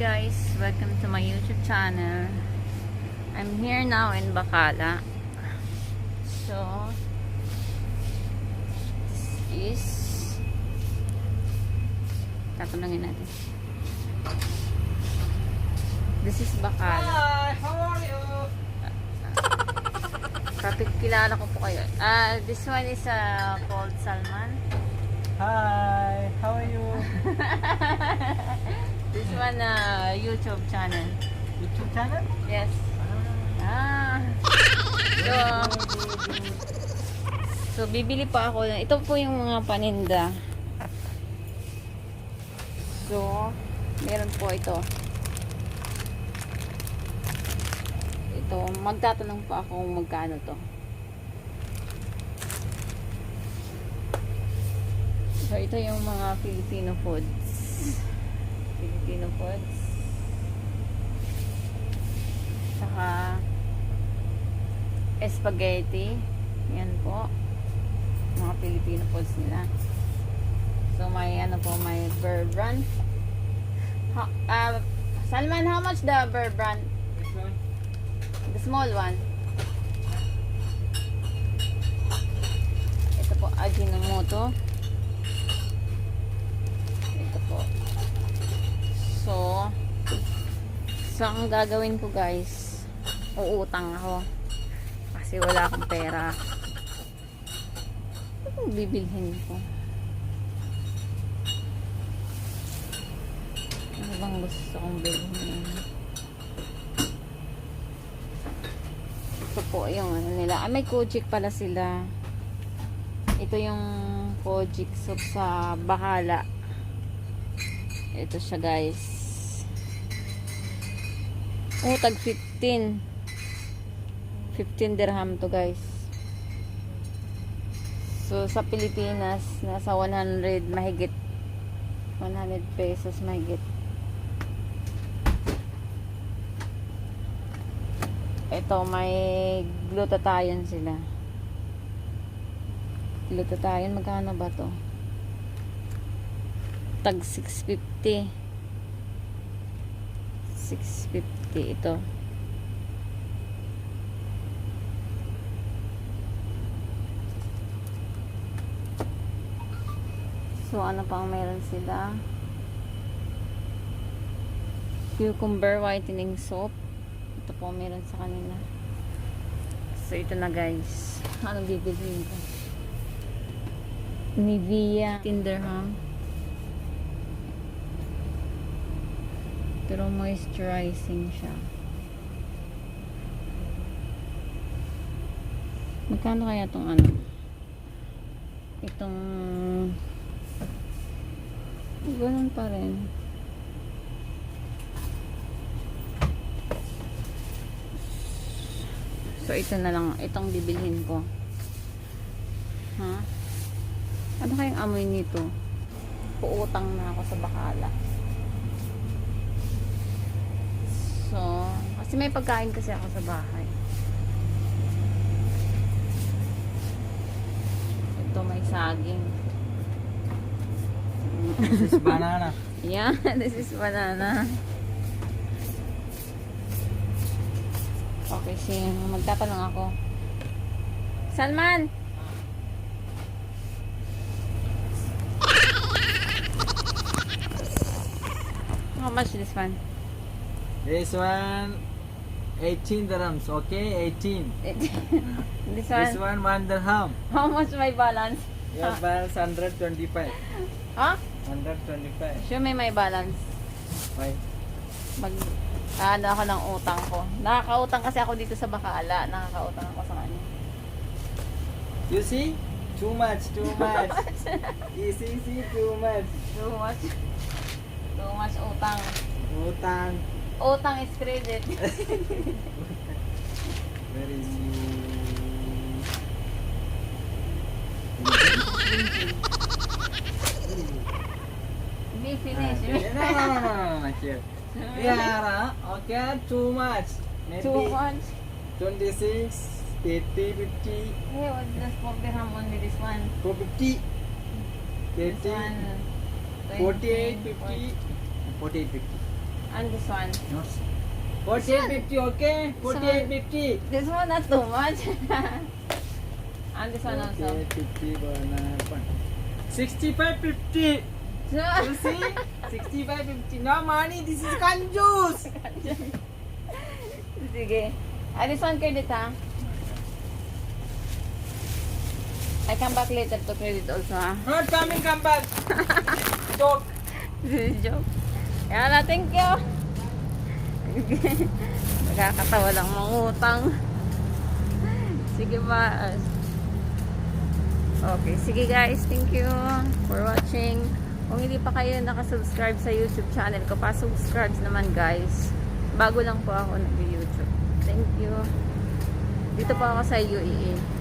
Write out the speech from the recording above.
guys, welcome to my YouTube channel. I'm here now in Bacala. So, this is tatanungin natin. This is Bacala. Hi, how are you? Kapit kilala ko po kayo. Ah, this one is uh, called Salman. Hi, how are you? This one uh, YouTube channel. YouTube channel? Yes. Ah. So, so bibili pa ako. Ito po yung mga paninda. So, meron po ito. Ito, magtatanong pa ako kung magkano to. So, ito yung mga Filipino foods. Filipino foods. Saka spaghetti. Yan po. Mga Filipino foods nila. So may ano po, may bird run. Ha, ah, Salman, how much the bird one? The small one. Ito po, Ajinomoto. Ito po. So, so ang gagawin ko guys, uutang ako. Kasi wala akong pera. Anong bibilhin ko? Ano bang gusto kong bilhin? Ito po yung ano nila. Ah, may Kojik pala sila. Ito yung Kojik soup sa Bahala. Ito siya guys. Oh, tag 15. 15 dirham to guys. So, sa Pilipinas, nasa 100 mahigit. 100 pesos mahigit. Ito, may glutathione sila. Glutathione, magkano ba to? Tag 650. 650 ito. So, ano pang meron sila? Cucumber whitening soap. Ito po meron sa kanila. So, ito na guys. Anong bibiliin ko? Nivea Tinderham. Pero moisturizing siya. Magkano kaya tong ano? Itong ganun pa rin. So, ito na lang. Itong bibilhin ko. Ha? Ano kayang amoy nito? Puutang na ako sa bakala. Kasi may pagkain kasi ako sa bahay. Ito may saging. This is banana. Yeah, this is banana. Okay, sige. Magtatanong ako. Salman! How much this one? This one, 18 dirhams, okay? 18. this This one? one, 1 dirham. How much my balance? Your balance 125. Ha? 125. Sure may may balance. Why? Mag, ano ako ng utang ko. Nakakautang kasi ako dito sa Bacala. Nakakautang ako sa kanya. You see? Too much, too much. see, see, too much. Too much. Too much utang. Utang. Utang is credit. Where is you? Hindi finish. okay. No, no, no, no, no, here. Uh, okay, too much. Maybe Too much. 26, 30, 50, Hey, what's the smoke dirham only this one? 250, This 30, one. 48, 20, 50, 48, 50. And this one. Not 4850, okay? 4850. This one not too much. and this one also. Okay, 50 banana pan. 6550. You see? 6550. No money, this is kanjus. Sige. Ah, this one credit ha? I come back later to credit also ha? Not coming, come back. Joke. This is joke. Kaya na, thank you. Nakakatawa lang mangutang. Sige ba? Okay, sige guys, thank you for watching. Kung hindi pa kayo nakasubscribe sa YouTube channel ko, pa-subscribe naman guys. Bago lang po ako nag-YouTube. Thank you. Dito po ako sa UAE.